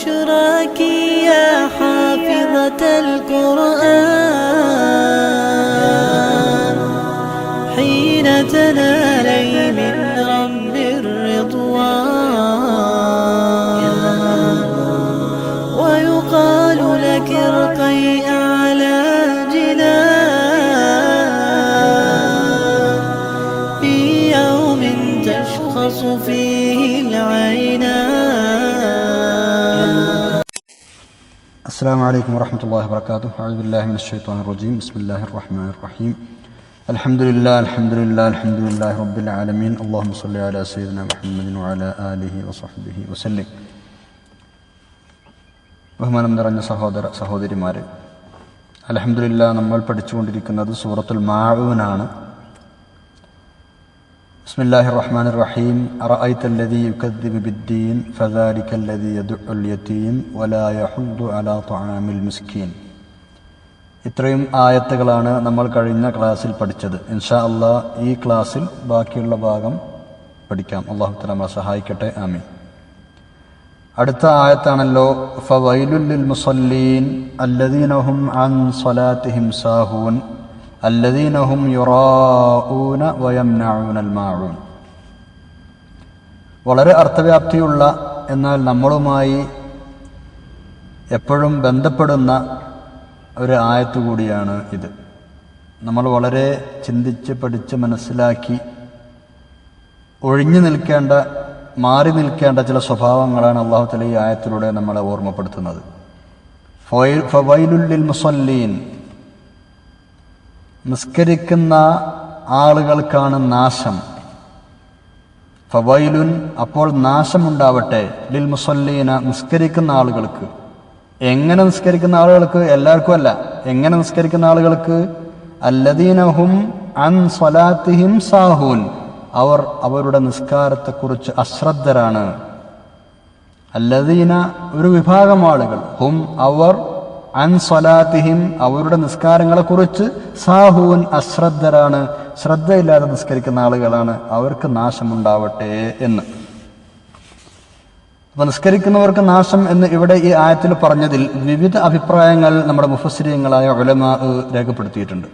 بشراك يا حافظة القرآن. السلام عليكم ورحمة الله وبركاته أعوذ بالله من الشيطان الرجيم بسم الله الرحمن الرحيم الحمد لله الحمد لله الحمد لله رب العالمين اللهم صل على سيدنا محمد وعلى آله وصحبه وسلم ബഹുമാനം നിറഞ്ഞ സഹോദര സഹോദരിമാരെ അലഹമില്ല നമ്മൾ പഠിച്ചുകൊണ്ടിരിക്കുന്നത് സൂറത്തുൽ മാഊനാണ് بسم الله الرحمن الرحيم أرأيت الذي يكذب بالدين فذلك الذي يدع اليتيم ولا يحض على طعام المسكين ഇത്രയും ആയത്തുകളാണ് നമ്മൾ കഴിഞ്ഞ ക്ലാസ്സിൽ പഠിച്ചത് ഇൻഷാ അള്ളാ ഈ ക്ലാസ്സിൽ ബാക്കിയുള്ള ഭാഗം പഠിക്കാം അള്ളാഹു തലമ സഹായിക്കട്ടെ ആമീൻ അടുത്ത ആയത്താണല്ലോ ഫവൈലുല്ലിൽ മുസല്ലീൻ അല്ലദീനഹും അൻ സ്വലാത്തിഹിം സാഹൂൻ അല്ലദീനഹും യുറാഊന വയംനഊനൽ മാഊൻ വളരെ അർത്ഥവ്യാപ്തിയുള്ള എന്നാൽ നമ്മളുമായി എപ്പോഴും ബന്ധപ്പെടുന്ന ഒരു ആയത്ത് കൂടിയാണ് ഇത്. നമ്മൾ വളരെ ചിന്തിച്ച് പഠിച്ച് മനസ്സിലാക്കി ഒഴിഞ്ഞു നിൽക്കേണ്ട മാറി നിൽക്കേണ്ട ചില സ്വഭാവങ്ങളാണ് അള്ളാഹുത്തല തല ഈ ആയത്തിലൂടെ നമ്മളെ ഓർമ്മപ്പെടുത്തുന്നത്. ഫവൈ- ഫവൈലുല്ലിൽ മുസല്ലീൻ. നിസ്കരിക്കുന്ന ആളുകൾക്കാണ് നാശം. ഫവൈലുൻ അപ്പോൾ നാശമുണ്ടാവട്ടെ. ലിൽ മുസല്ലീന നിസ്കരിക്കുന്ന ആളുകൾക്ക്. എങ്ങനെ നിസ്കരിക്കുന്ന ആളുകൾക്ക്? എല്ലാവർക്കും അല്ല. എങ്ങനെ നിസ്കരിക്കുന്ന ആളുകൾക്ക്? അല്ലദീനഹും അൻ സ്വലാത്തിഹിം സാഹൂൻ. അവർ അവരുടെ നിസ്കാരത്തെക്കുറിച്ച് അശ്രദ്ധരാണ്. അല്ലദീന ഒരു വിഭാഗം ആളുകൾ. ഹും അവർ അൻ സ്വലാത്തിഹിം അവരുടെ നിസ്കാരങ്ങളെക്കുറിച്ച് സാഹൂൻ അശ്രദ്ധരാണ്. ശ്രദ്ധയില്ലാതെ നിസ്കരിക്കുന്ന ആളുകളാണ്. അവർക്ക് നാശമുണ്ടാവട്ടെ എന്ന്. അപ്പൊ നിസ്കരിക്കുന്നവർക്ക് നാശം എന്ന് ഇവിടെ ഈ ആയത്തിൽ പറഞ്ഞതിൽ വിവിധ അഭിപ്രായങ്ങൾ നമ്മുടെ മുഫസ്സിരിയങ്ങളായ ഒലമ രേഖപ്പെടുത്തിയിട്ടുണ്ട്.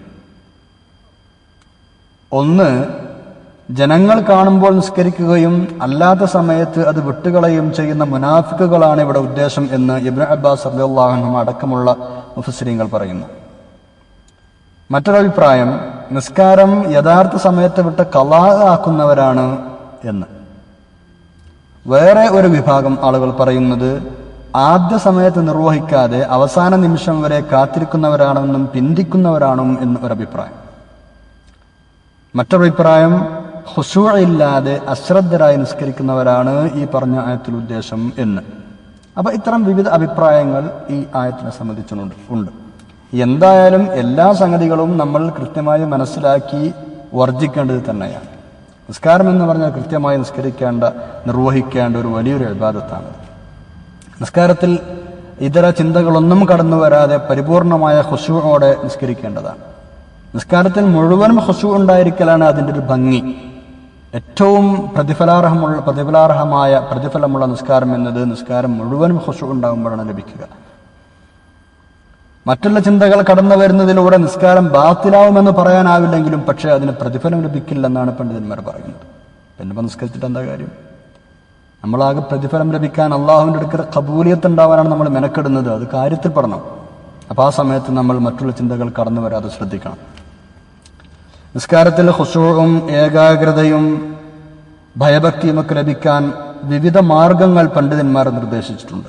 ഒന്ന് ജനങ്ങൾ കാണുമ്പോൾ നിസ്കരിക്കുകയും അല്ലാത്ത സമയത്ത് അത് വിട്ടുകളയും ചെയ്യുന്ന മുനാഫിക്കുകളാണ് ഇവിടെ ഉദ്ദേശം എന്ന് ഇബ്ന അബ്ബാസ് അബ്ദുല്ലാഹും അടക്കമുള്ള മുഫസ്സിരിയങ്ങൾ പറയുന്നു. മറ്റൊരഭിപ്രായം നിസ്കാരം യഥാർത്ഥ സമയത്ത് വിട്ട് കലാ ആക്കുന്നവരാണ് എന്ന്. വേറെ ഒരു വിഭാഗം ആളുകൾ പറയുന്നത് ആദ്യ സമയത്ത് നിർവഹിക്കാതെ അവസാന നിമിഷം വരെ കാത്തിരിക്കുന്നവരാണെന്നും പിന്തിക്കുന്നവരാണെന്നും എന്ന് ഒരഭിപ്രായം മറ്റൊരഭിപ്രായം ഹുസൂ ഇല്ലാതെ അശ്രദ്ധരായി നിസ്കരിക്കുന്നവരാണ് ഈ പറഞ്ഞ ആയത്തിൽ ഉദ്ദേശം എന്ന്. അപ്പൊ ഇത്തരം വിവിധ അഭിപ്രായങ്ങൾ ഈ ആയത്തിനെ സംബന്ധിച്ചുണ്ട് ഉണ്ട്. എന്തായാലും എല്ലാ സംഗതികളും നമ്മൾ കൃത്യമായി മനസ്സിലാക്കി വർജിക്കേണ്ടത് തന്നെയാണ്. നിസ്കാരം എന്ന് പറഞ്ഞാൽ കൃത്യമായി നിസ്കരിക്കേണ്ട നിർവഹിക്കേണ്ട ഒരു വലിയൊരു അഭിബാധത്താണ് നിസ്കാരത്തിൽ ഇതര ചിന്തകളൊന്നും കടന്നു വരാതെ പരിപൂർണമായ ഹുസുവോടെ നിസ്കരിക്കേണ്ടതാണ്. നിസ്കാരത്തിൽ മുഴുവനും ഹുസു ഉണ്ടായിരിക്കലാണ് അതിന്റെ ഒരു ഭംഗി. ഏറ്റവും പ്രതിഫലാർഹമുള്ള പ്രതിഫലാർഹമായ പ്രതിഫലമുള്ള നിസ്കാരം എന്നത് നിസ്കാരം മുഴുവനും ഹുഷു ഉണ്ടാകുമ്പോഴാണ് ലഭിക്കുക. മറ്റുള്ള ചിന്തകൾ കടന്നു വരുന്നതിലൂടെ നിസ്കാരം ബാത്തിലാവുമെന്ന് പറയാനാവില്ലെങ്കിലും പക്ഷേ അതിന് പ്രതിഫലം ലഭിക്കില്ലെന്നാണ് പണ്ഡിതന്മാർ പറയുന്നത്. പിന്നെ നിസ്കരിച്ചിട്ട് എന്താ കാര്യം? നമ്മളാകെ പ്രതിഫലം ലഭിക്കാൻ അള്ളാഹുവിന്റെ അടുക്കൽ കബൂലിയത്ത് ഉണ്ടാവാനാണ് നമ്മൾ മെനക്കെടുന്നത്. അത് കാര്യത്തിൽ പറഞ്ഞു അപ്പോൾ ആ സമയത്ത് നമ്മൾ മറ്റുള്ള ചിന്തകൾ കടന്നു വരാതെ ശ്രദ്ധിക്കണം. നിസ്കാരത്തിൽ ഹുസൂവും ഏകാഗ്രതയും ഭയഭക്തിയുമൊക്കെ ലഭിക്കാൻ വിവിധ മാർഗങ്ങൾ പണ്ഡിതന്മാർ നിർദ്ദേശിച്ചിട്ടുണ്ട്.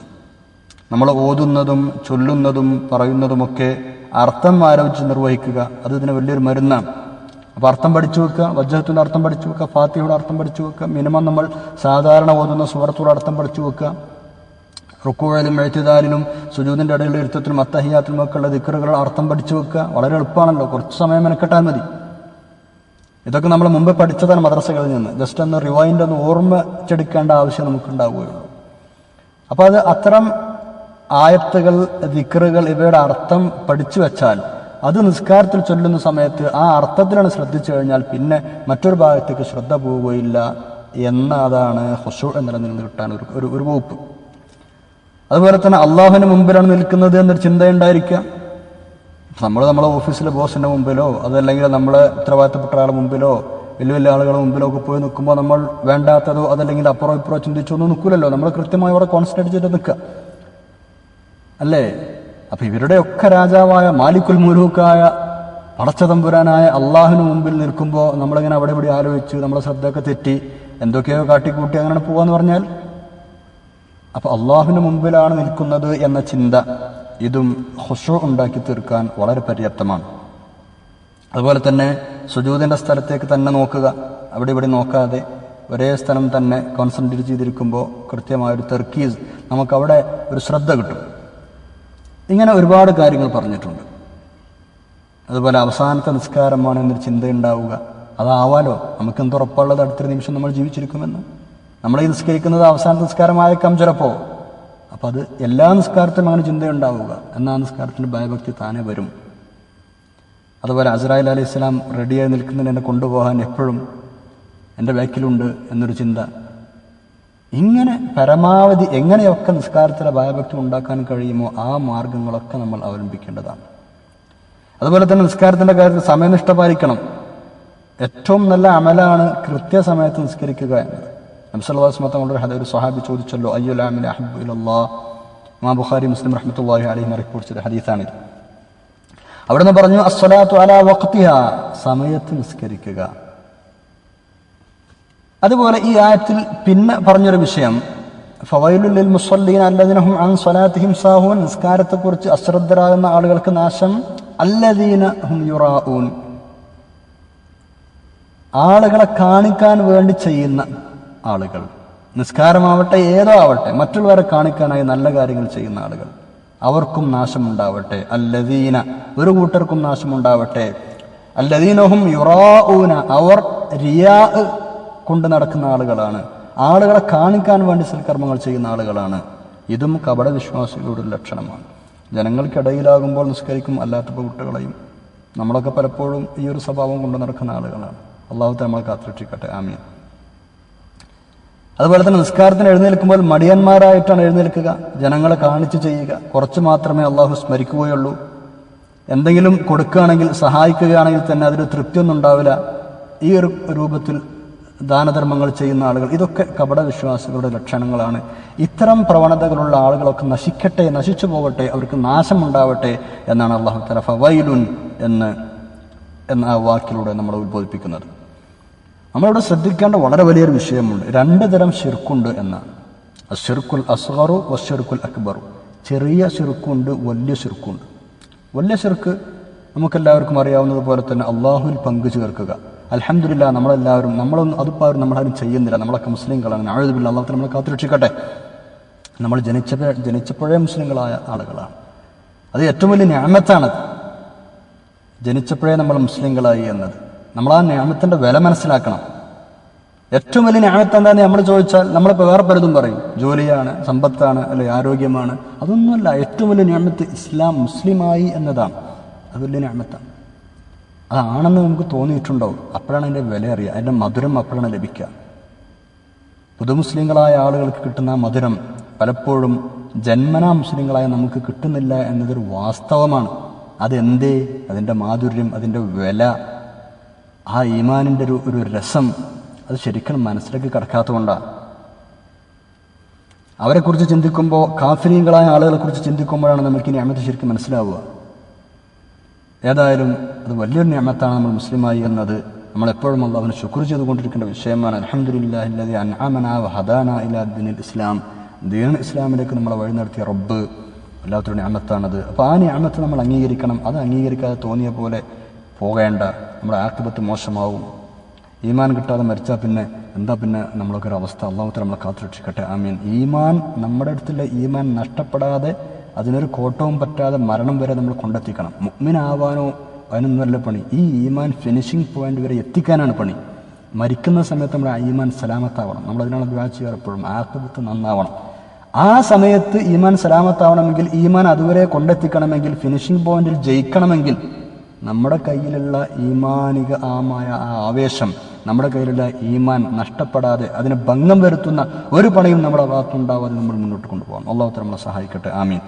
നമ്മൾ ഓതുന്നതും ചൊല്ലുന്നതും പറയുന്നതുമൊക്കെ അർത്ഥം ആലോചിച്ച് നിർവഹിക്കുക അത് ഇതിന് വലിയൊരു മരുന്നാണ്. അപ്പോൾ അർത്ഥം പഠിച്ചു വെക്കുക വജ്രത്തിന്റെ അർത്ഥം പഠിച്ചു വെക്കുക ഫാത്തിയുടെ അർത്ഥം പഠിച്ചു വെക്കുക മിനിമം നമ്മൾ സാധാരണ ഓതുന്ന സുഹൃത്തുയുടെ അർത്ഥം പഠിച്ചു വെക്കുക. റുക്കുവയിലും എഴുത്തിദാലിലും സുജൂതിന്റെ ഇടയിലുള്ള എഴുത്തത്തിലും അത്തഹിയാത്തിലും ഒക്കെ ഉള്ള ദിക്കറുകളുടെ അർത്ഥം പഠിച്ചു വെക്കുക. വളരെ എളുപ്പമാണല്ലോ കുറച്ച് സമയം മെനക്കെട്ടാൽ മതി. ഇതൊക്കെ നമ്മൾ മുമ്പ് പഠിച്ചതാണ് മദ്രസകളിൽ നിന്ന്. ജസ്റ്റ് ഒന്ന് റിവൈൻഡ് ഒന്ന് ഓർമ്മിച്ചെടുക്കേണ്ട ആവശ്യം നമുക്കുണ്ടാവുകയുള്ളൂ. അപ്പോൾ അത് അത്തരം ആയത്തുകൾ ദിക്കറുകൾ ഇവയുടെ അർത്ഥം പഠിച്ചു വെച്ചാൽ അത് നിസ്കാരത്തിൽ ചൊല്ലുന്ന സമയത്ത് ആ അർത്ഥത്തിലാണ് ശ്രദ്ധിച്ചു കഴിഞ്ഞാൽ പിന്നെ മറ്റൊരു ഭാഗത്തേക്ക് ശ്രദ്ധ പോവുകയില്ല എന്നതാണ് ഹൊസു എന്ന നിലനിൽ കിട്ടാൻ ഒരു ഒരു വകുപ്പ്. അതുപോലെ തന്നെ അള്ളാഹുവിന് മുമ്പിലാണ് നിൽക്കുന്നത് എന്നൊരു ചിന്തയുണ്ടായിരിക്കാം. നമ്മൾ നമ്മുടെ ഓഫീസിലെ ബോസിന്റെ മുമ്പിലോ അതല്ലെങ്കിൽ നമ്മളെ ഉത്തരവാദിത്തപ്പെട്ട ആളുടെ മുമ്പിലോ വലിയ വലിയ ആളുകളുടെ മുമ്പിലോ ഒക്കെ പോയി നിൽക്കുമ്പോൾ നമ്മൾ വേണ്ടാത്തതോ അതല്ലെങ്കിൽ അപ്പുറം ഇപ്പുറം ചിന്തിച്ചൊന്നും നിൽക്കില്ലല്ലോ നമ്മൾ കൃത്യമായി അവിടെ കോൺസെൻട്രേറ്റ് ചെയ്ത് നിൽക്കുക. അല്ലേ? അപ്പം ഇവരുടെയൊക്കെ രാജാവായ മാലിക്കുൽ മുലൂക്കായ പടച്ചതമ്പുരാനായ അള്ളാഹുവിന് മുമ്പിൽ നിൽക്കുമ്പോൾ നമ്മളിങ്ങനെ അവിടെ ഇവിടെ ആലോചിച്ച് നമ്മളെ ശ്രദ്ധയൊക്കെ തെറ്റി എന്തൊക്കെയോ കാട്ടിക്കൂട്ടി അങ്ങനെ പോവാന്ന് പറഞ്ഞാൽ? അപ്പൊ അള്ളാഹുവിന് മുമ്പിലാണ് നിൽക്കുന്നത് എന്ന ചിന്ത. ഇതും ഹുഷോ ഉണ്ടാക്കി തീർക്കാൻ വളരെ പര്യാപ്തമാണ്. അതുപോലെ തന്നെ സുജൂതിന്റെ സ്ഥലത്തേക്ക് തന്നെ നോക്കുക. അവിടെ ഇവിടെ നോക്കാതെ ഒരേ സ്ഥലം തന്നെ കോൺസെൻട്രേറ്റ് ചെയ്തിരിക്കുമ്പോൾ കൃത്യമായൊരു തെർക്കീസ് നമുക്കവിടെ ഒരു ശ്രദ്ധ കിട്ടും. ഇങ്ങനെ ഒരുപാട് കാര്യങ്ങൾ പറഞ്ഞിട്ടുണ്ട്. അതുപോലെ അവസാനത്തെ നിസ്കാരമാണ് എന്നൊരു ചിന്തയുണ്ടാവുക. അതാവാലോ? നമുക്ക് എന്തുറപ്പുള്ളത് അടുത്തൊരു നിമിഷം നമ്മൾ ജീവിച്ചിരിക്കുമെന്ന്. നമ്മൾ ഈ നിസ്കരിക്കുന്നത് അവസാന നിസ്കാരമായേക്കാം ചിലപ്പോൾ അപ്പം അത് എല്ലാ നിസ്കാരത്തിലും അങ്ങനെ ചിന്തയുണ്ടാവുക. എന്നാ നിസ്കാരത്തിന് ഭയഭക്തി താനെ വരും. അതുപോലെ അസറായിൽ അലൈഹി ഇസ്ലാം റെഡിയായി നിൽക്കുന്നതിന് എന്നെ കൊണ്ടുപോകാൻ എപ്പോഴും എന്റെ ബാക്കിലുണ്ട് എന്നൊരു ചിന്ത. ഇങ്ങനെ പരമാവധി എങ്ങനെയൊക്കെ നിസ്കാരത്തിലെ ഭയഭക്തി ഉണ്ടാക്കാൻ കഴിയുമോ ആ മാർഗങ്ങളൊക്കെ നമ്മൾ അവലംബിക്കേണ്ടതാണ്. അതുപോലെ തന്നെ നിസ്കാരത്തിന്റെ കാര്യത്തിൽ സമയനിഷ്ഠ പാലിക്കണം. ഏറ്റവും നല്ല അമലാണ് കൃത്യസമയത്ത് നിസ്കരിക്കുക എന്നത്. നബ്സല്ലാസ്മ തങ്ങളുടെ ഒരു സ്വഹാബി ചോദിച്ചല്ലോ അയ്യുലാമിൻ അഹബ് ഇലല്ലാ? മാ ബുഖാരി മുസ്ലിം റഹ്മത്തുള്ളാഹി അലൈഹി റിപ്പോർട്ട് ചെയ്ത ഹദീസാണിത്. അവിടുന്ന് പറഞ്ഞു അസ്വലാത്തു അലാ വക്തിഹ സമയത്ത് നിസ്കരിക്കുക. അതുപോലെ ഈ ആയത്തിൽ പിന്നെ പറഞ്ഞൊരു വിഷയം ഫവൈലുല്ലിൽ മുസ്വല്ലീൻ അല്ലദിനഹും അൻ സ്വലാത്തിഹിം സാഹൂൻ നിസ്കാരത്തെക്കുറിച്ച് അശ്രദ്ധരാകുന്ന ആളുകൾക്ക് നാശം അല്ലദീന ഹും യുറാഊൻ ആളുകളെ കാണിക്കാൻ വേണ്ടി ചെയ്യുന്ന ആളുകൾ. നിസ്കാരമാവട്ടെ ഏതോ ആവട്ടെ മറ്റുള്ളവരെ കാണിക്കാനായി നല്ല കാര്യങ്ങൾ ചെയ്യുന്ന ആളുകൾ. അവർക്കും നാശമുണ്ടാവട്ടെ. അല്ലദീന ഒരു കൂട്ടർക്കും നാശമുണ്ടാവട്ടെ. അല്ലദീനഹും യുറാഊന അവർ റിയാ കൊണ്ട് നടക്കുന്ന ആളുകളാണ്. ആളുകളെ കാണിക്കാൻ വേണ്ടി സൽക്കർമ്മങ്ങൾ ചെയ്യുന്ന ആളുകളാണ്. ഇതും കപട വിശ്വാസികളുടെ ഒരു ലക്ഷണമാണ്. ജനങ്ങൾക്കിടയിലാകുമ്പോൾ നിസ്കരിക്കും അല്ലാത്തപ്പോൾ കുട്ടികളെയും നമ്മളൊക്കെ പലപ്പോഴും ഈ ഒരു സ്വഭാവം കൊണ്ട് നടക്കുന്ന ആളുകളാണ്. അള്ളാഹുത്തെ നമ്മളെ കാത്തിരക്ഷിക്കട്ടെ. ആമീൻ. അതുപോലെ തന്നെ നിസ്കാരത്തിന് എഴുന്നേൽക്കുമ്പോൾ മടിയന്മാരായിട്ടാണ് എഴുന്നേൽക്കുക. ജനങ്ങളെ കാണിച്ചു ചെയ്യുക. കുറച്ച് മാത്രമേ അള്ളാഹു സ്മരിക്കുകയുള്ളൂ. എന്തെങ്കിലും കൊടുക്കുകയാണെങ്കിൽ സഹായിക്കുകയാണെങ്കിൽ തന്നെ അതിന് തൃപ്തിയൊന്നും ഉണ്ടാവില്ല. ഈ ഒരു രൂപത്തിൽ ദാനധർമ്മങ്ങൾ ചെയ്യുന്ന ആളുകൾ ഇതൊക്കെ കപട വിശ്വാസികളുടെ ലക്ഷണങ്ങളാണ്. ഇത്തരം പ്രവണതകളുള്ള ആളുകളൊക്കെ നശിക്കട്ടെ നശിച്ചു പോകട്ടെ അവർക്ക് നാശമുണ്ടാവട്ടെ എന്നാണ് അള്ളാഹു തല ഫവൈലുൻ എന്ന് എന്ന ആ വാക്കിലൂടെ നമ്മൾ ഉത്ബോധിപ്പിക്കുന്നത്. നമ്മളിവിടെ ശ്രദ്ധിക്കേണ്ട വളരെ വലിയൊരു വിഷയമുണ്ട്. രണ്ട് തരം ഷിർക്കുണ്ട് എന്നാണ്. അഷിർക്കുൽ അസ്ഹറു വഷിർക്കുൽ അക്ബറു. ചെറിയ ഷിർക്കുണ്ട് വലിയ ഷിർക്കുണ്ട് വലിയ ഷിർക്ക് നമുക്കെല്ലാവർക്കും അറിയാവുന്നതുപോലെ തന്നെ അള്ളാഹുവിൽ പങ്കു ചേർക്കുക. അലഹമില്ല നമ്മളെല്ലാവരും നമ്മളൊന്നും അതിപ്പോൾ ആരും നമ്മളാരും ചെയ്യുന്നില്ല. നമ്മളൊക്കെ മുസ്ലിങ്ങളാണ്. ആഴുതില്ല അള്ളാഹത്തിന് നമ്മളെ കാത്തുരക്ഷിക്കട്ടെ നമ്മൾ ജനിച്ച ജനിച്ചപ്പോഴേ മുസ്ലിങ്ങളായ ആളുകളാണ്. അത് ഏറ്റവും വലിയ ഞാമത്താണത് ജനിച്ചപ്പോഴേ നമ്മൾ മുസ്ലിങ്ങളായി എന്നത്. നമ്മൾ ആ ഞാമത്തിന്റെ വില മനസ്സിലാക്കണം. ഏറ്റവും വലിയ ഞാമത്ത് എന്താണെന്ന് നമ്മൾ ചോദിച്ചാൽ നമ്മളിപ്പോൾ വേറെ പലതും പറയും. ജോലിയാണ് സമ്പത്താണ് അല്ലെ ആരോഗ്യമാണ്. അതൊന്നുമല്ല ഏറ്റവും വലിയ ഞാമത്ത് ഇസ്ലാം മുസ്ലിമായി എന്നതാണ്. അത് വലിയ ഞാമത്താണ് അതാണെന്ന് നമുക്ക് തോന്നിയിട്ടുണ്ടാവും. അപ്പോഴാണ് അതിന്റെ വില അറിയുക. അതിന്റെ മധുരം അപ്പോഴാണ് ലഭിക്കുക. പുതുമുസ്ലിങ്ങളായ ആളുകൾക്ക് കിട്ടുന്ന മധുരം പലപ്പോഴും ജന്മനാ മുസ്ലിങ്ങളായ നമുക്ക് കിട്ടുന്നില്ല എന്നതൊരു വാസ്തവമാണ്. അതെന്തേ? അതിന്റെ മാധുര്യം അതിന്റെ വില. ആ ഈമാനിന്റെ ഒരു ഒരു രസം അത് ശരിക്കും മനസ്സിലേക്ക് കടക്കാത്തതുകൊണ്ടാണ് അവരെക്കുറിച്ച് ചിന്തിക്കുമ്പോൾ കാഫിനീകളായ ആളുകളെക്കുറിച്ച് ചിന്തിക്കുമ്പോഴാണ് നമുക്ക് ഈ ഞാമത്ത് ശരിക്കും മനസ്സിലാവുക. ഏതായാലും അത് വലിയൊരു ഞാമത്താണ് നമ്മൾ മുസ്ലിമായി എന്നത്. നമ്മൾ എപ്പോഴും അള്ളാഹുവിന് ശുക്ർ ചെയ്തുകൊണ്ടിരിക്കേണ്ട വിഷയമാണ്. അലഹമുല്ലാഹില്ലതി അൻആമന വഹദാന ഇലാ ഇസ്ലാം. ദീൻ ഇസ്ലാമിലേക്ക് നമ്മളെ വഴി നടത്തിയ റബ്ബ് വല്ലാത്തൊരു ഞാമത്താണത് അപ്പോൾ ആ ഞാമത്ത് നമ്മൾ അംഗീകരിക്കണം. അത് അംഗീകരിക്കാതെ തോന്നിയ പോലെ പോകേണ്ട നമ്മുടെ ആക്തിപത്ത് മോശമാവും. ഈമാൻ കിട്ടാതെ മരിച്ചാൽ പിന്നെ എന്താ പിന്നെ നമ്മളൊക്കെ ഒരു അവസ്ഥ? അള്ളാഹുത്തെ നമ്മളെ കാത്തുരക്ഷിക്കട്ടെ. മീൻ ഈമാൻ നമ്മുടെ അടുത്തുള്ള ഈമാൻ നഷ്ടപ്പെടാതെ അതിനൊരു കോട്ടവും പറ്റാതെ മരണം വരെ നമ്മൾ കൊണ്ടെത്തിക്കണം. മുഗ്മിനാവാനോ അതിനൊന്നുമല്ല പണി. ഈ ഈമാൻ ഫിനിഷിംഗ് പോയിന്റ് വരെ എത്തിക്കാനാണ് പണി. മരിക്കുന്ന സമയത്ത് നമ്മുടെ ഈമാൻ സലാമത്താവണം. നമ്മൾ അതിനാണ് ദ്വാ ചെയ്യാറ് എപ്പോഴും. ആക്തിപത്ത് നന്നാവണം. ആ സമയത്ത് ഈമാൻ സലാമത്താവണമെങ്കിൽ ഈമാൻ അതുവരെ കൊണ്ടെത്തിക്കണമെങ്കിൽ ഫിനിഷിംഗ് പോയിന്റിൽ ജയിക്കണമെങ്കിൽ നമ്മുടെ കയ്യിലുള്ള ഈമാനിക ആമായ ആ ആവേശം നമ്മുടെ കയ്യിലുള്ള ഈമാൻ നഷ്ടപ്പെടാതെ അതിന് ഭംഗം വരുത്തുന്ന ഒരു പണിയും നമ്മുടെ ഭാഗത്തുണ്ടാവാതെ നമ്മൾ മുന്നോട്ട് കൊണ്ടുപോകണം അള്ളാഹുത്തരം നമ്മളെ സഹായിക്കട്ടെ. ആമീൻ.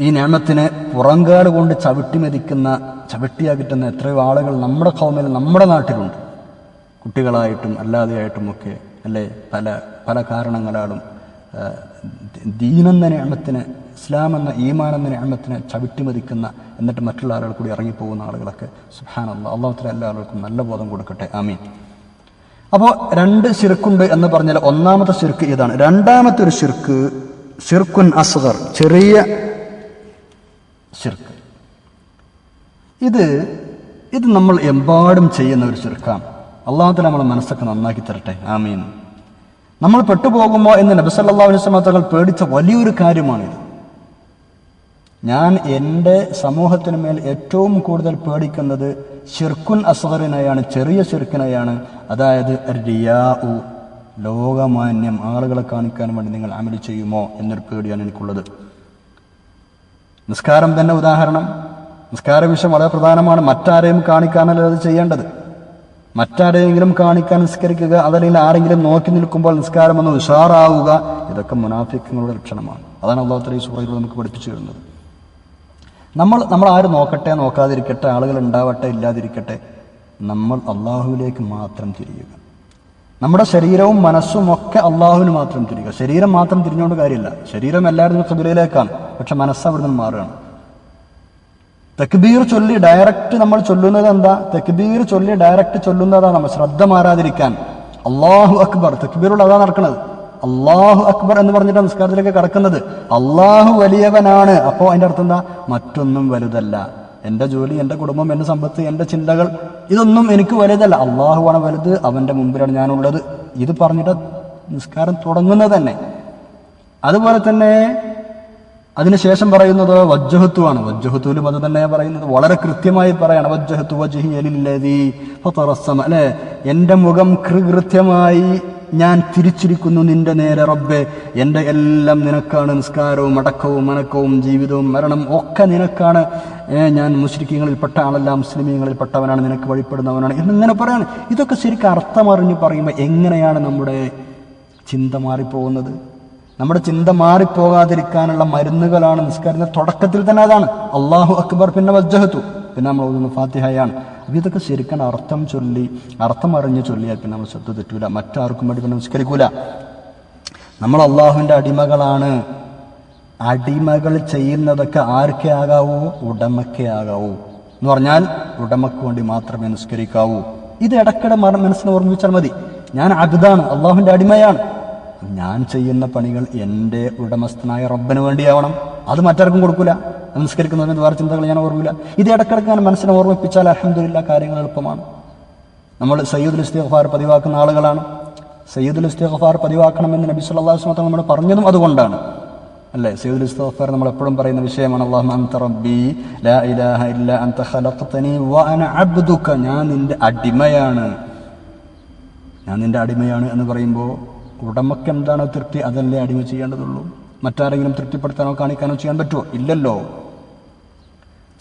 ഈ നിയമത്തിന് പുറങ്കാട് കൊണ്ട് ചവിട്ടി മെതിക്കുന്ന ചവിട്ടിയാക്കിട്ടുന്ന എത്രയോ ആളുകൾ നമ്മുടെ കൗമിൽ നമ്മുടെ നാട്ടിലുണ്ട്. കുട്ടികളായിട്ടും അല്ലാതെയായിട്ടും ഒക്കെ അല്ലേ? പല പല കാരണങ്ങളാലും ദീനെന്ന ഞാമത്തിന് ഇസ്ലാം എന്ന ഈമാൻ എന്ന ഞാമത്തിനെ ചവിട്ടി മതിക്കുന്ന എന്നിട്ട് മറ്റുള്ള ആളുകൾ കൂടി ഇറങ്ങിപ്പോകുന്ന ആളുകളൊക്കെ സുഹാനല്ല അള്ളാഹുത്തല എല്ലാ ആളുകൾക്കും നല്ല ബോധം കൊടുക്കട്ടെ. ആമീൻ. അപ്പോൾ രണ്ട് ശിർക്കുണ്ട് എന്ന് പറഞ്ഞാൽ ഒന്നാമത്തെ ശിർക്ക് ഇതാണ്. രണ്ടാമത്തെ ഒരു ശിർക്ക് ഷിർക്കുൻ അസ്ഗർ ചെറിയ ശിർക്ക്. ഇത് ഇത് നമ്മൾ എമ്പാടും ചെയ്യുന്ന ഒരു ശിർക്കാണ്. അള്ളാഹുത്തല നമ്മളെ മനസ്സൊക്കെ നന്നാക്കി തരട്ടെ. ആമീൻ. നമ്മൾ പെട്ടുപോകുമോ എന്ന് നബിസല്ലാ തങ്ങൾ പേടിച്ച വലിയൊരു കാര്യമാണിത്. ഞാൻ എന്റെ സമൂഹത്തിന് മേൽ ഏറ്റവും കൂടുതൽ പേടിക്കുന്നത് ഷിർക്കുൻ അസഹറിനെയാണ് ചെറിയ ഷിർക്കിനെയാണ് അതായത് റിയാ ഉ ലോകമാന്യം ആളുകളെ കാണിക്കാൻ വേണ്ടി നിങ്ങൾ അമൽ ചെയ്യുമോ എന്നൊരു പേടിയാണ് എനിക്കുള്ളത്. നിസ്കാരം തന്നെ ഉദാഹരണം. നിസ്കാര വിഷയം വളരെ പ്രധാനമാണ്. മറ്റാരെയും കാണിക്കാനല്ല അത് ചെയ്യേണ്ടത്? മറ്റാരെയെങ്കിലും കാണിക്കാൻ നിസ്കരിക്കുക അതല്ലെങ്കിൽ ആരെങ്കിലും നോക്കി നിൽക്കുമ്പോൾ നിസ്കാരം ഒന്ന് ഉഷാറാവുക ഇതൊക്കെ മുനാഫിക്കങ്ങളുടെ ലക്ഷണമാണ്. അതാണ് അള്ളാഹു ഈ സൂറയിൽ നമുക്ക് പഠിപ്പിച്ചു തരുന്നത്. നമ്മൾ നമ്മൾ ആരും നോക്കട്ടെ നോക്കാതിരിക്കട്ടെ ആളുകൾ ഉണ്ടാവട്ടെ ഇല്ലാതിരിക്കട്ടെ നമ്മൾ അള്ളാഹുവിലേക്ക് മാത്രം തിരിയുക. നമ്മുടെ ശരീരവും മനസ്സും ഒക്കെ അള്ളാഹുവിന് മാത്രം തിരിയുക. ശരീരം മാത്രം തിരിഞ്ഞുകൊണ്ട് കാര്യമില്ല. ശരീരം എല്ലാവരും കബിലയിലേക്കാണ് പക്ഷെ മനസ്സ് അവിടെ നിന്ന് മാറുകയാണ്. തെക്ബീർ ചൊല്ലി ഡയറക്റ്റ് നമ്മൾ ചൊല്ലുന്നത് എന്താ? തെക്ബീർ ചൊല്ലി ഡയറക്റ്റ് ചൊല്ലുന്നതാണ് നമ്മൾ. ശ്രദ്ധ മാറാതിരിക്കാൻ. അള്ളാഹു അക്ബർ. തെക്ബീറുള്ള അതാണ് നടക്കുന്നത്. അള്ളാഹു അക്ബർ എന്ന് പറഞ്ഞിട്ട് നമസ്കാരത്തിലേക്ക് കടക്കുന്നത്. അള്ളാഹു വലിയവനാണ്. അപ്പോൾ അതിന്റെ അർത്ഥം എന്താ? മറ്റൊന്നും വലുതല്ല. എന്റെ ജോലി എന്റെ കുടുംബം എന്റെ സമ്പത്ത് എന്റെ ചിന്തകൾ ഇതൊന്നും എനിക്ക് വലുതല്ല. അള്ളാഹുവാണ് വലുത് അവന്റെ മുമ്പിലാണ് ഞാനുള്ളത്. ഇത് പറഞ്ഞിട്ട് നിസ്കാരം തുടങ്ങുന്നത് തന്നെ. അതുപോലെ തന്നെ അതിനുശേഷം പറയുന്നത് വജ്ജഹത്വമാണ് വജ്ജഹത്തുവിലും അത് തന്നെ പറയുന്നത്. വളരെ കൃത്യമായി പറയാണ്. വജ്ജഹത്തു വജ്ഹി ഫതറസ്സമ അല്ലെ? എന്റെ മുഖം കൃകൃത്യമായി ഞാൻ തിരിച്ചിരിക്കുന്നു നിന്റെ നേരെ റബ്ബെ. എന്റെ എല്ലാം നിനക്കാണ് നിസ്കാരവും അടക്കവും അനക്കവും ജീവിതവും മരണം ഒക്കെ നിനക്കാണ്. ഞാൻ മുസ്ലിക്കങ്ങളിൽ പെട്ട ആളല്ല മുസ്ലിമീങ്ങളിൽ പെട്ടവനാണ് നിനക്ക് വഴിപ്പെടുന്നവനാണ് എന്നിങ്ങനെ പറയാണ്. ഇതൊക്കെ ശരിക്കും അർത്ഥമറിഞ്ഞ് പറയുമ്പോൾ എങ്ങനെയാണ് നമ്മുടെ ചിന്ത മാറിപ്പോകുന്നത്? നമ്മുടെ ചിന്ത മാറിപ്പോകാതിരിക്കാനുള്ള മരുന്നുകളാണ് നിസ്കാരത്തിന്റെ തുടക്കത്തിൽ തന്നെ അതാണ്. അള്ളാഹു അക്ബർ പിന്നെ വജ്ജഹത്തു. പിന്നെ നമ്മൾ ഓതുന്ന ഫാത്തിഹയാണ്. അപ്പം ഇതൊക്കെ ശരിക്കും അർത്ഥം ചൊല്ലി അർത്ഥം അറിഞ്ഞ് ചൊല്ലിയാൽ പിന്നെ നമ്മൾ ശ്രദ്ധ തെറ്റൂല. മറ്റാർക്കും വേണ്ടി പിന്നെ നിസ്കരിക്കൂല. നമ്മൾ അള്ളാഹുവിന്റെ അടിമകളാണ്. അടിമകൾ ചെയ്യുന്നതൊക്കെ ആർക്കേ ആകാവൂ? ഉടമക്കേ ആകാവൂ. എന്ന് പറഞ്ഞാൽ ഉടമക്ക് വേണ്ടി മാത്രമേ നിസ്കരിക്കാവൂ. ഇത് ഇടയ്ക്കിടെ മന- മനസ്സിനെ ഓർമ്മിച്ചാൽ മതി. ഞാൻ അബിദാണ് അള്ളാഹുവിന്റെ അടിമയാണ്. ഞാൻ ചെയ്യുന്ന പണികൾ എന്റെ ഉടമസ്ഥനായ റബ്ബന് വേണ്ടിയാവണം. അത് മറ്റാർക്കും കൊടുക്കൂല. നമസ്കരിക്കുന്നതിന് വേറെ ചിന്തകൾ ഞാൻ ഓർമ്മില്ല ഇത് ഇടക്കിടക്ക് ഞാൻ മനസ്സിനെ ഓർമ്മിപ്പിച്ചാൽ അഹമ്മദില്ല കാര്യങ്ങൾ എളുപ്പമാണ്. നമ്മൾ സയ്യിദുൽ ഇസ്തിഗ്ഫാർ പതിവാക്കുന്ന ആളുകളാണ്. സയ്യിദുൽ ഇസ്തിഗ്ഫാർ പതിവാക്കണമെന്ന് നബി അലൈഹി വസല്ലം നമ്മൾ പറഞ്ഞതും അതുകൊണ്ടാണ്. അല്ലേ? സയ്യിദുൽ ഇസ്തിഗ്ഫാർ നമ്മൾ എപ്പോഴും പറയുന്ന വിഷയമാണ്. അൻത റബ്ബി ലാ ഇലാഹ ഇല്ല ഖലഖ്തനി അബ്ദുക. ഞാൻ നിന്റെ അടിമയാണ്. ഞാൻ നിന്റെ അടിമയാണ് എന്ന് പറയുമ്പോൾ ഉടമക്ക് എന്താണോ തൃപ്തി അതല്ലേ അടിമ ചെയ്യേണ്ടതുള്ളൂ? മറ്റാരെങ്കിലും തൃപ്തിപ്പെടുത്താനോ കാണിക്കാനോ ചെയ്യാൻ പറ്റുമോ ഇല്ലല്ലോ.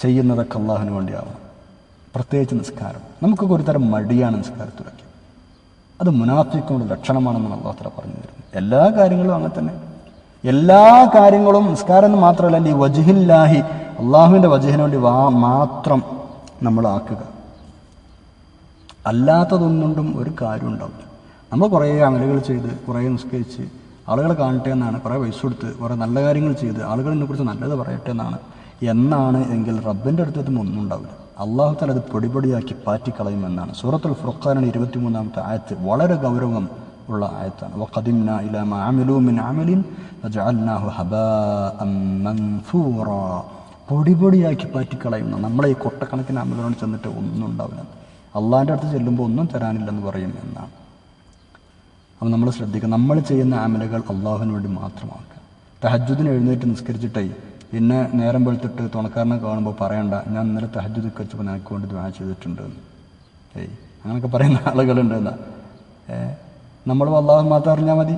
ചെയ്യുന്നതൊക്കെ അള്ളാഹുവിന് വേണ്ടിയാവും പ്രത്യേകിച്ച് നിസ്കാരം. നമുക്കൊക്കെ ഒരു തരം മടിയാണ് നിസ്കാരത്തിലൊക്കെ. അത് മുനാഫിക്കുള്ള ലക്ഷണമാണെന്ന് തല പറഞ്ഞു തരുന്നത് എല്ലാ കാര്യങ്ങളും അങ്ങനെ തന്നെ. എല്ലാ കാര്യങ്ങളും നിസ്കാരം എന്ന് മാത്രമല്ല ഈ വജുഹില്ലാഹി അള്ളാഹുവിന്റെ വജുഹിന് വേണ്ടി വാ മാത്രം നമ്മൾ ആക്കുക അല്ലാത്തതൊന്നുകൊണ്ടും ഒരു കാര്യം ഉണ്ടാവില്ല. നമ്മൾ കുറേ അമലുകൾ ചെയ്ത് കുറേ നിസ്കരിച്ച് ആളുകളെ കാണട്ടെ എന്നാണ് കുറേ പൈസ കൊടുത്ത് കുറേ നല്ല കാര്യങ്ങൾ ചെയ്ത് ആളുകൾ കുറിച്ച് നല്ലത് പറയട്ടെ എന്നാണ്. എന്നാണ് എങ്കിൽ റബ്ബിന്റെ അടുത്തതും ഒന്നും ഉണ്ടാവില്ല. അള്ളാഹു തല അത് പൊടിപൊടിയാക്കി പാറ്റിക്കളയുമെന്നാണ്. സൂറത്തുൽ ഫുർഖാനാണ് ഇരുപത്തിമൂന്നാമത്തെ ആയത്ത് വളരെ ഗൗരവം ഉള്ള ആയത്താണ്. വഖദിംന ഇലാ മാ അമിലൂ മിൻ അമലിൻ വജഅൽനാഹു പൊടിപൊടിയാക്കി പാറ്റിക്കളയുന്ന നമ്മളെ ഈ കൊട്ടക്കണക്കിന് അമലോട് ചെന്നിട്ട് ഒന്നും ഉണ്ടാവില്ല. അള്ളാഹിന്റെ അടുത്ത് ചെല്ലുമ്പോൾ ഒന്നും തരാനില്ലെന്ന് പറയും എന്നാണ്. അപ്പം നമ്മൾ ശ്രദ്ധിക്കുക. നമ്മൾ ചെയ്യുന്ന ആമലുകൾ അള്ളാഹുവിന് വേണ്ടി മാത്രമാക്കുക. തഹജുദിന് എഴുന്നേറ്റ് നിസ്കരിച്ചിട്ടേ പിന്നെ നേരം വെളുത്തിട്ട് തുണക്കാരനെ കാണുമ്പോൾ പറയണ്ട ഞാൻ ഇന്നലെ തഹജുദ് കച്ചപ്പോൾ നിനക്ക് വേണ്ടി ദ്വാ ചെയ്തിട്ടുണ്ട്. ഏയ് അങ്ങനെയൊക്കെ പറയുന്ന ആളുകളുണ്ട് ഏ നമ്മൾ അള്ളാഹു മാത്രം അറിഞ്ഞാൽ മതി.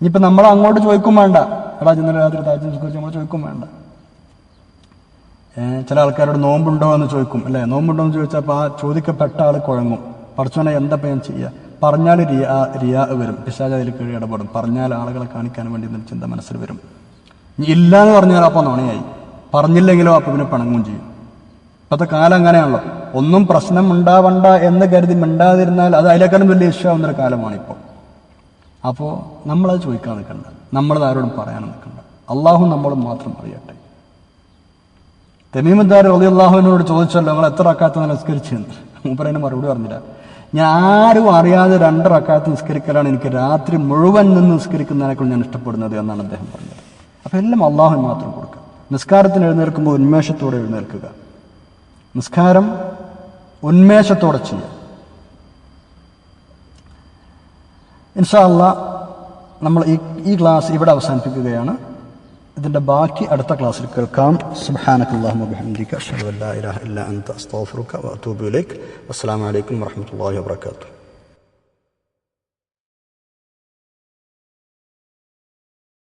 ഇനിയിപ്പോൾ നമ്മൾ അങ്ങോട്ട് ചോദിക്കും വേണ്ട. എടാ ഇന്നലെ രാത്രി താജ് നിസ്കരിച്ച് നമ്മൾ ചോദിക്കും വേണ്ട. ചില ആൾക്കാരോട് നോമ്പുണ്ടോ എന്ന് ചോദിക്കും അല്ലേ? നോമ്പുണ്ടോ എന്ന് ചോദിച്ചാൽ അപ്പോൾ ആ ചോദിക്കപ്പെട്ട ആൾ കുഴങ്ങും. പഠിച്ചോനെ എന്താ ഞാൻ ചെയ്യുക പറഞ്ഞാൽ റിയാ റിയാ വരും. പിശാജ് അതിൽ കീഴ് ഇടപെടും. പറഞ്ഞാൽ ആളുകളെ കാണിക്കാൻ വേണ്ടി എന്നൊരു ചിന്ത മനസ്സിൽ വരും. ഇല്ല എന്ന് പറഞ്ഞാൽ അപ്പോൾ നുണയായി. പറഞ്ഞില്ലെങ്കിലോ അപ്പോൾ പിന്നെ പിണങ്ങും ചെയ്യും. ഇപ്പോഴത്തെ കാലം അങ്ങനെയാണല്ലോ. ഒന്നും പ്രശ്നം ഉണ്ടാവണ്ട എന്ന് കരുതി മിണ്ടാതിരുന്നാൽ അത് അതിലേക്കാളും വലിയ ഇഷ്യൂ ആവുന്നൊരു കാലമാണ് ഇപ്പോൾ. അപ്പോൾ നമ്മളത് ചോദിക്കാൻ നിൽക്കണ്ട. നമ്മളത് ആരോടും പറയാൻ നിൽക്കണ്ട. അള്ളാഹു നമ്മളും മാത്രം അറിയട്ടെ. തെമീമദ്ദാർ അലി അള്ളാഹുവിനോട് ചോദിച്ചല്ലോ നിങ്ങൾ എത്ര അക്കാത്ത നിസ്കരിച്ചെന്ന് മൂപ്പരതിന് മറുപടി പറഞ്ഞില്ല. ഞാൻ ആരും അറിയാതെ രണ്ട് റക്കാത്ത് നിസ്കരിക്കലാണ് എനിക്ക് രാത്രി മുഴുവൻ നിന്ന് നിസ്കരിക്കുന്നതിനേക്കാൾ ഞാൻ ഇഷ്ടപ്പെടുന്നത് എന്നാണ് അദ്ദേഹം പറഞ്ഞത്. അപ്പം എല്ലാം അള്ളാഹു മാത്രം കൊടുക്കുക. നിസ്കാരത്തിന് എഴുന്നേൽക്കുമ്പോൾ ഉന്മേഷത്തോടെ എഴുന്നേൽക്കുക. നിസ്കാരം ഉന്മേഷത്തോടെ ചെയ്യുക. ഇൻഷാ അല്ലാ നമ്മൾ ഈ ഈ ക്ലാസ് ഇവിടെ അവസാനിപ്പിക്കുകയാണ്. ഇതിൻ്റെ ബാക്കി അടുത്ത ക്ലാസ്സിൽ കേൾക്കാം സുബ്ഹാനക്കല്ലാഹുമ്മ ബിഹംദിക അഷ്ഹദു അല്ലാ ഇലാഹ ഇല്ല അൻത അസ്തഗ്ഫിറുക വഅതൂബു ഇലൈക് അസ്സലാമു അലൈക്കും വറഹ്മത്തുള്ളാഹി വബറകാതുഹു